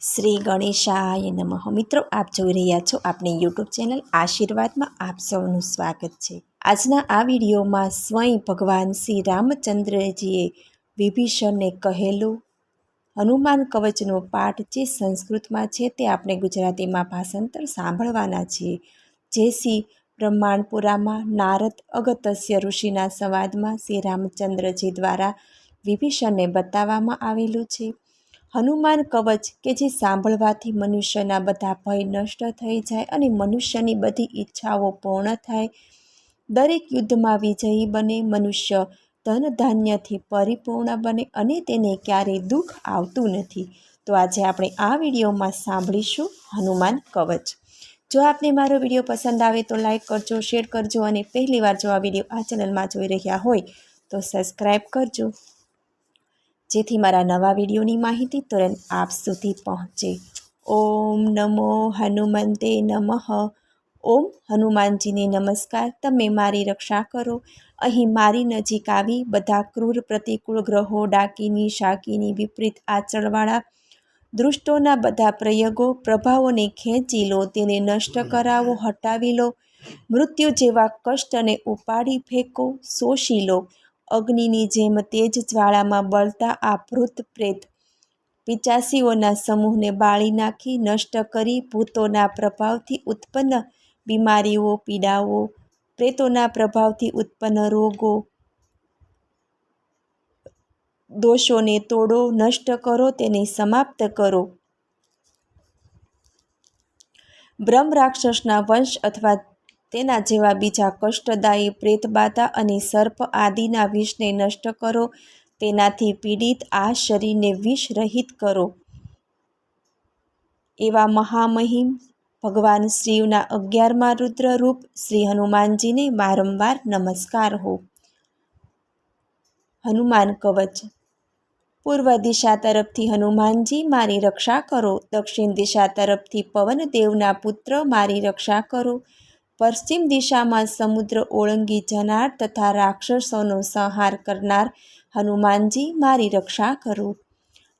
શ્રી ગણેશાય નમઃ. મિત્રો, આપ જોઈ રહ્યા છો આપણી યુટ્યુબ ચેનલ આશીર્વાદમાં આપ સૌનું સ્વાગત છે. આજના આ વિડીયોમાં સ્વયં ભગવાન શ્રી રામચંદ્રજીએ વિભીષણને કહેલું હનુમાન કવચનો પાઠ જે સંસ્કૃતમાં છે તે આપણે ગુજરાતીમાં ભાષાંતર સાંભળવાના છીએ. જે શ્રી બ્રહ્માંડપુરામાં નારદ અગતસ્ય ઋષિના સંવાદમાં શ્રી રામચંદ્રજી દ્વારા વિભીષણને બતાવવામાં આવેલું છે. હનુમાન કવચ કે જે સાંભળવાથી મનુષ્યના બધા ભય નષ્ટ થઈ જાય અને મનુષ્યની બધી ઈચ્છાઓ પૂર્ણ થાય. દરેક યુદ્ધમાં વિજયી બને, મનુષ્ય ધન ધાન્યથી પરિપૂર્ણ બને અને તેને ક્યારેય દુઃખ આવતું નથી. તો આજે આપણે આ વિડીયોમાં સાંભળીશું હનુમાન કવચ. જો આપને મારો વીડિયો પસંદ આવે તો લાઈક કરજો, શેર કરજો અને પહેલીવાર જો આ વીડિયો આ ચેનલમાં જોઈ રહ્યા હોય તો સબસ્ક્રાઈબ કરજો. જેથી મારા નવા વિડીયોની માહિતી તુરંત આપ સુધી પહોંચે. ઓમ નમો હનુમંતે નમઃ. ઓમ હનુમાનજીને નમસ્કાર. તમે મારી રક્ષા કરો. અહીં મારી નજીક આવી બધા ક્રૂર પ્રતિકૂળ ગ્રહો, ડાકીની, શાકીની, વિપરીત આચરણવાળા દૃષ્ટોના બધા પ્રયોગો, પ્રભાવોને ખેંચી લો, તેને નષ્ટ કરાવો, હટાવી લો, મૃત્યુ જેવા કષ્ટને ઉપાડી ફેંકો, શોષી લો અગ્નિની જેમ તેજ જ્વાળામાં બળતા આ ભૂત પ્રેત પિચાસીઓના સમૂહને બાળી નાખી, નષ્ટ કરી ભૂતોના પ્રભાવથી ઉત્પન્ન બીમારીઓ, પીડાઓ, પ્રેતોના પ્રભાવથી ઉત્પન્ન રોગો, દોષોને તોડો, નષ્ટ કરો, તેને સમાપ્ત કરો. બ્રહ્મ રાક્ષસના વંશ અથવા તેના જેવા બીજા કષ્ટદાયી પ્રેતબાધા અને સર્પ આદિના વિષને નષ્ટ કરો. તેનાથી પીડિત આ શરીરને વિષ રહિત કરો. એવા મહામહિમ ભગવાન શિવના અગિયારમાં રુદ્ર રૂપ શ્રી હનુમાનજીને વારંવાર નમસ્કાર હો. હનુમાન કવચ. પૂર્વ દિશા તરફથી હનુમાનજી, મારી રક્ષા કરો. દક્ષિણ દિશા તરફથી પવનદેવના પુત્ર, મારી રક્ષા કરો. પશ્ચિમ દિશામાં સમુદ્ર ઓળંગી જનાર તથા રાક્ષસોનો સંહાર કરનાર હનુમાનજી મારી રક્ષા કરો.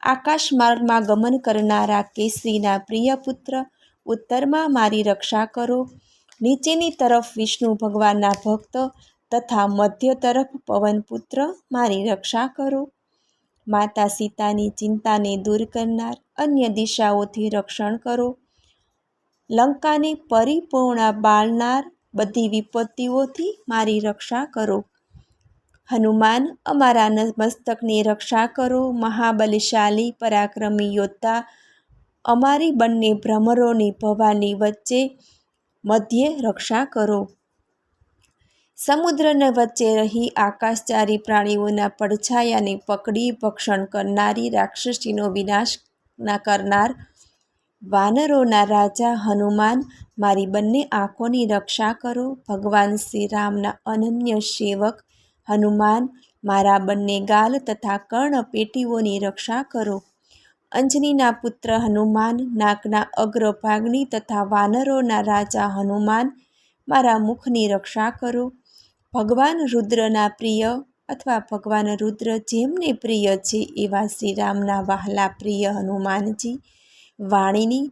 આકાશ માર્ગમાં ગમન કરનારા કેસરીના પ્રિય પુત્ર, ઉત્તરમાં મારી રક્ષા કરો. નીચેની તરફ વિષ્ણુ ભગવાનના ભક્ત તથા મધ્ય તરફ પવનપુત્ર મારી રક્ષા કરો. માતા સીતાની ચિંતાને દૂર કરનાર અન્ય દિશાઓથી રક્ષણ કરો. લંકાને પરિપૂર્ણ બાળનાર બધી વિપત્તિઓથી મારી રક્ષા કરો. હનુમાન, અમારા મસ્તકની રક્ષા કરો. મહાબલિશાલી, પરાક્રમી યોદ્ધા, અમારી બંને ભ્રમરોની ભવાની વચ્ચે મધ્યે રક્ષા કરો. સમુદ્રને વચ્ચે રહી આકાશચારી પ્રાણીઓના પડછાયાને પકડી ભક્ષણ કરનારી રાક્ષસીનો વિનાશ ના કરનાર વાનરોના રાજા હનુમાન, મારી બંને આંખોની રક્ષા કરો. ભગવાન શ્રી રામના અનન્ય સેવક હનુમાન, મારા બંને ગાલ તથા કર્ણ પેટીઓની રક્ષા કરો. અંજનીના પુત્ર હનુમાન નાકના અગ્રભાગની તથા વાનરોના રાજા હનુમાન, મારા મુખની રક્ષા કરો. ભગવાન રુદ્રના પ્રિય અથવા ભગવાન રુદ્ર જેમને પ્રિય છે એવા શ્રીરામના વહાલા પ્રિય હનુમાનજી વાણીની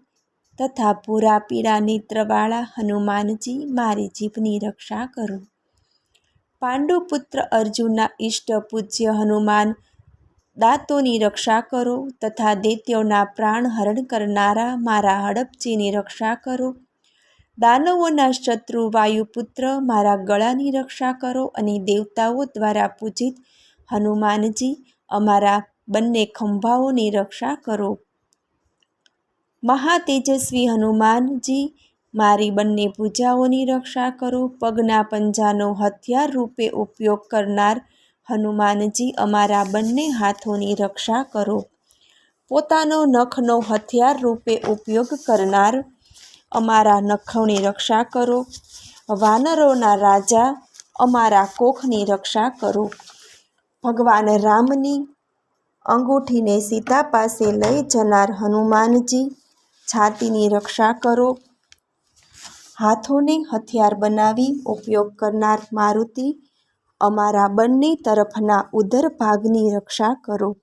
તથા પૂરા પીળા નેત્રવાળા હનુમાનજી મારી જીભની રક્ષા કરો. પાંડુપુત્ર અર્જુનના ઇષ્ટ પૂજ્ય હનુમાન દાંતોની રક્ષા કરો તથા દૈત્યોના પ્રાણ હરણ કરનારા મારા હડપચીની રક્ષા કરો. દાનવોના શત્રુ વાયુપુત્ર મારા ગળાની રક્ષા કરો અને દેવતાઓ દ્વારા પૂજિત હનુમાનજી અમારા બંને ખંભાઓની રક્ષા કરો. મહાતેજસ્વી હનુમાનજી, મારી બંને પૂજાઓની રક્ષા કરો, પગના પંજાનો હથિયાર રૂપે ઉપયોગ કરનાર હનુમાનજી અમારા બંને હાથોની રક્ષા કરો. પોતાનો નખનો હથિયાર રૂપે ઉપયોગ કરનાર અમારા નખોની રક્ષા કરો. વાનરોના રાજા અમારા કોખની રક્ષા કરો. ભગવાન રામની અંગૂઠીને સીતા પાસે લઈ જનાર હનુમાનજી છાતીની રક્ષા કરો. હાથોને હથિયાર બનાવી ઉપયોગ કરનાર મારુતિ, અમારા બંને તરફના ઉદર ભાગની રક્ષા કરો.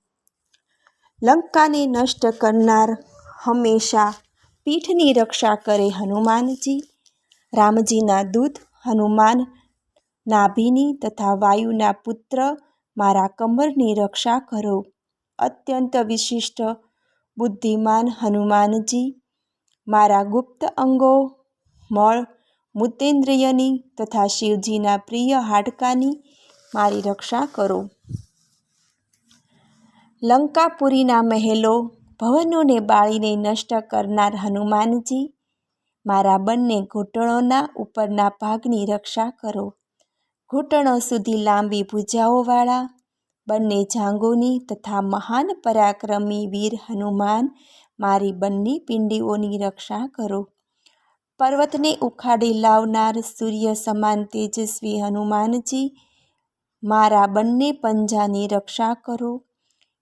લંકાને નષ્ટ કરનાર હંમેશા પીઠની રક્ષા કરે હનુમાનજી. રામજીના દૂત હનુમાન નાભિની તથા વાયુના પુત્ર મારા કમરની રક્ષા કરો. અત્યંત વિશિષ્ટ બુદ્ધિમાન હનુમાનજી, મારા ગુપ્ત અંગો, મળ મુતેન્દ્રિયની તથા શિવજીના પ્રિય હાડકાની મારી રક્ષા કરો. લંકાપુરીના મહેલો ભવનોને બાળીને નષ્ટ કરનાર હનુમાનજી, મારા બંને ઘૂંટણોના ઉપરના ભાગની રક્ષા કરો. ઘૂંટણો સુધી લાંબી ભૂજાઓવાળા બંને જાંગોની તથા મહાન પરાક્રમી વીર હનુમાન, મારી બંને પિંડીઓની રક્ષા કરો. પર્વતને ઉખાડી લાવનાર સૂર્ય સમાન તેજસ્વી હનુમાનજી, મારા બંને પંજાની રક્ષા કરો.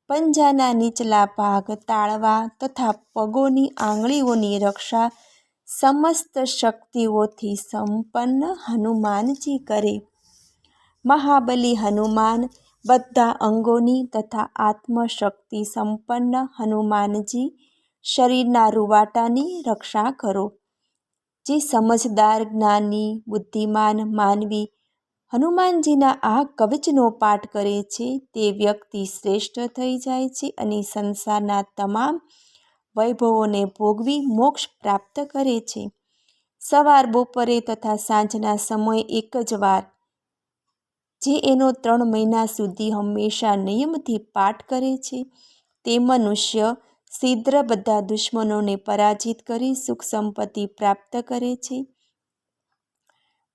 પંજાના નીચલા ભાગ તાળવા તથા પગોની આંગળીઓની રક્ષા સમસ્ત શક્તિઓથી સંપન્ન હનુમાનજી કરે. મહાબલી હનુમાન બધા અંગોની તથા આત્મશક્તિ સંપન્ન હનુમાનજી શરીરના રૂવાટાની રક્ષા કરો. જે સમજદાર, જ્ઞાની, બુદ્ધિમાન, માનવી હનુમાનજીના આ કવચનો પાઠ કરે છે, તે વ્યક્તિ શ્રેષ્ઠ થઈ જાય છે અને સંસારના તમામ વૈભવોને ભોગવી મોક્ષ પ્રાપ્ત કરે છે. સવાર, બપોરે તથા સાંજના સમયે એક જ વાર જે એનો ત્રણ મહિના સુધી હંમેશા નિયમથી પાઠ કરે છે, તે મનુષ્ય સિદ્ર બધા દુશ્મનોને પરાજિત કરી સુખ સંપત્તિ પ્રાપ્ત કરે છે.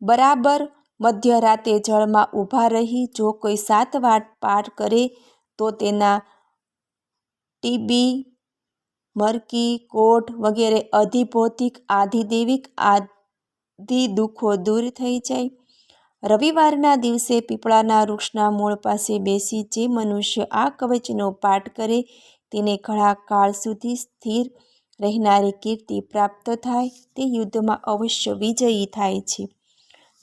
બરાબર મધ્યરાતે જળમાં ઊભા રહી જો કોઈ સાત વાર પાઠ કરે તો તેના ટીબી, મરકી કોટ વગેરે અધિભૌતિક, આધિદેવિક આદિ દુઃખો દૂર થઈ જાય. રવિવારના દિવસે પીપળાના વૃક્ષના મૂળ પાસે બેસી જે મનુષ્ય આ કવચનો પાઠ કરે તેને ઘણા કાળ સુધી સ્થિર રહેનારી કીર્તિ પ્રાપ્ત થાય તે યુદ્ધમાં અવશ્ય વિજયી થાય છે.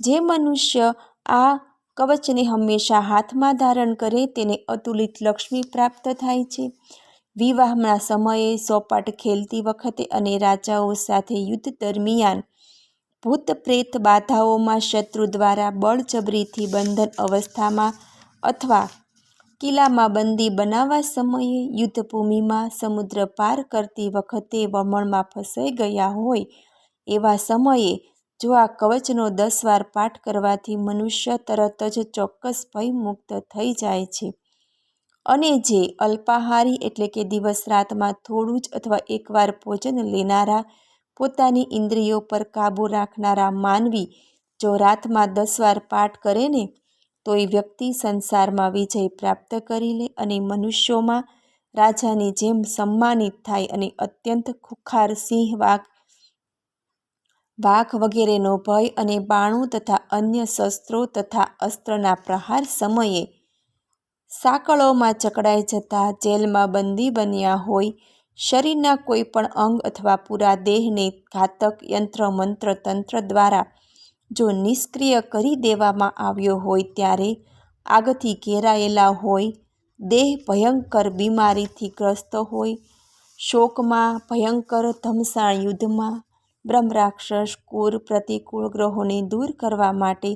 જે મનુષ્ય આ કવચને હંમેશા હાથમાં ધારણ કરે તેને અતુલિત લક્ષ્મી પ્રાપ્ત થાય છે. વિવાહના સમયે સોપાટ ખેલતી વખતે અને રાજાઓ સાથે યુદ્ધ દરમિયાન ભૂત પ્રેત બાધાઓમાં શત્રુ દ્વારા બળજબરીથી બંધન અવસ્થામાં અથવા કિલ્લામાં બંદી બનાવવા સમયે યુદ્ધભૂમિમાં સમુદ્ર પાર કરતી વખતે વમણમાં ફસાઈ ગયા હોય એવા સમયે જો આ કવચનો દસ વાર પાઠ કરવાથી મનુષ્ય તરત જ ચોક્કસ ભય મુક્ત થઈ જાય છે. અને જે અલ્પાહારી એટલે કે દિવસ રાતમાં થોડું જ અથવા એકવાર ભોજન લેનારા પોતાની ઇન્દ્રિયો પર કાબૂ રાખનારા માનવી જો રાતમાં દસ વાર પાઠ કરે ને, તો એ વ્યક્તિ સંસારમાં વિજય પ્રાપ્ત કરી લે અને મનુષ્યોમાં રાજાની જેમ સન્માનિત થાય અને અત્યંત ખુખાર સિંહ, વાઘ વાઘ વગેરેનો ભય અને બાણું તથા અન્ય શસ્ત્રો તથા અસ્ત્રના પ્રહાર સમયે સાંકળોમાં ચકડાઈ જતા જેલમાં બંદી બન્યા હોય શરીરના કોઈ પણ અંગ અથવા પૂરા દેહને ઘાતક યંત્ર, મંત્ર, તંત્ર દ્વારા જો નિષ્ક્રિય કરી દેવામાં આવ્યો હોય ત્યારે આગથી ઘેરાયેલા હોય, દેહ ભયંકર બીમારીથી ગ્રસ્ત હોય, શોકમાં ભયંકર ધમસાણ યુદ્ધમાં બ્રહ્મરાક્ષસ, કુર પ્રતિકૂળ ગ્રહોને દૂર કરવા માટે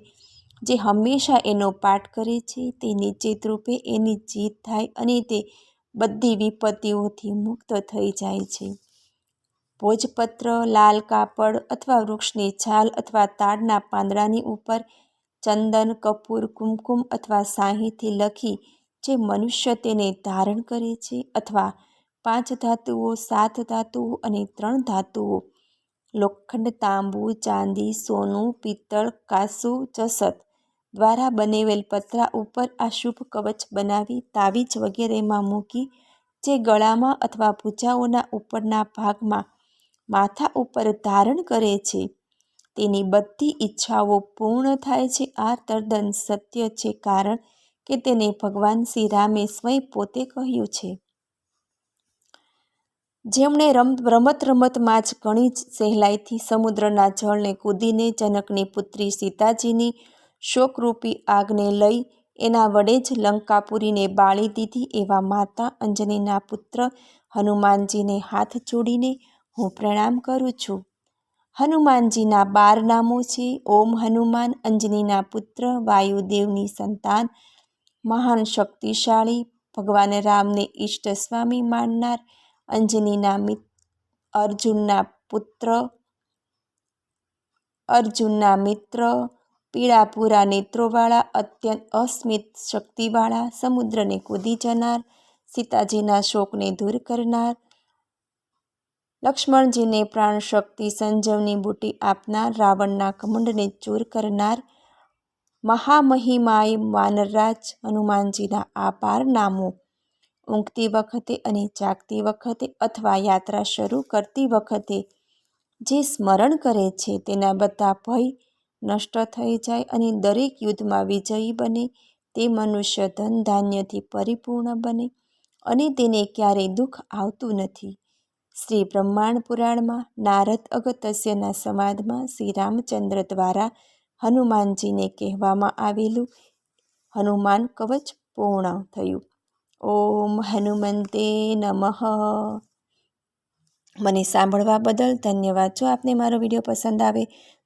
જે હંમેશા એનો પાઠ કરે છે તે નિશ્ચિત રૂપે એની જીત થાય અને તે બધી વિપત્તિઓથી મુક્ત થઈ જાય છે. ભોજપત્ર, લાલ કાપડ અથવા વૃક્ષની છાલ અથવા તાડના પાંદડાની ઉપર ચંદન, કપૂર, કુમકુમ અથવા સાહીથી લખી જે મનુષ્ય તેને ધારણ કરે છે અથવા પાંચ ધાતુઓ, સાત ધાતુઓ અને ત્રણ ધાતુઓ. લોખંડ, તાંબુ, ચાંદી, સોનું, પિત્તળ, કાસુ, જસત. દ્વારા બનેવેલ પતરા ઉપર આ શુભ કવચ બનાવી તાવીજ વગેરેમાં મૂકી, જે ગળામાં અથવા ભૂજાઓના ઉપરના ભાગમાં માથા ઉપર ધારણ કરે છે. તેની બધી ઈચ્છાઓ પૂર્ણ થાય છે. આ તદ્દન સત્ય છે કારણ કે તેને ભગવાન શ્રી રામે સ્વયં પોતે કહ્યું છે. જેમણે રમ, રમત રમતમાં જ ઘણી જ સહેલાઈથી સમુદ્રના જળને કૂદીને જનકની પુત્રી સીતાજીની શોકરૂપી આગને લઈ એના વડે જ લંકાપુરીને બાળી દીધી એવા માતા અંજનીના પુત્ર હનુમાનજીને હાથ જોડીને હું પ્રણામ કરું છું. હનુમાનજીના બાર નામો છે. ઓમ હનુમાન અંજનીના પુત્ર, વાયુદેવની સંતાન, મહાન શક્તિશાળી, ભગવાન રામને ઈષ્ટ સ્વામી માનનાર, અંજનીના અર્જુનના પુત્ર, અર્જુનના મિત્ર પીળાપુરા નેત્રોવાળા, અત્યંત અસ્મિત શક્તિવાળા, સમુદ્રને કૂદી જનાર, સીતાજીના શોકને દૂર કરનાર, લક્ષ્મણજીને પ્રાણ શક્તિ સંજીવની બુટી આપનાર, રાવણના કમંડને ચૂર કરનાર મહામહિમાય વાનરરાજ હનુમાનજીના આ પાર નામો ઊંઘતી વખતે અને જાગતી વખતે અથવા યાત્રા શરૂ કરતી વખતે જે સ્મરણ કરે છે તેના બધા ભય નષ્ટ થઈ જાય અને દરેક યુદ્ધમાં વિજયી બને. તે મનુષ્ય ધન ધાન્યથી પરિપૂર્ણ બને અને તેને ક્યારેય દુઃખ આવતું નથી. શ્રી બ્રહ્માંડ પુરાણમાં નારદ અગત્યના સમાધમાં શ્રી રામચંદ્ર દ્વારા હનુમાનજીને કહેવામાં આવેલું હનુમાન કવચ પૂર્ણ થયું. ઓમ હનુમંતે નમઃ. મને સાંભળવા બદલ ધન્યવાદ. જો આપને મારો વીડિયો પસંદ આવે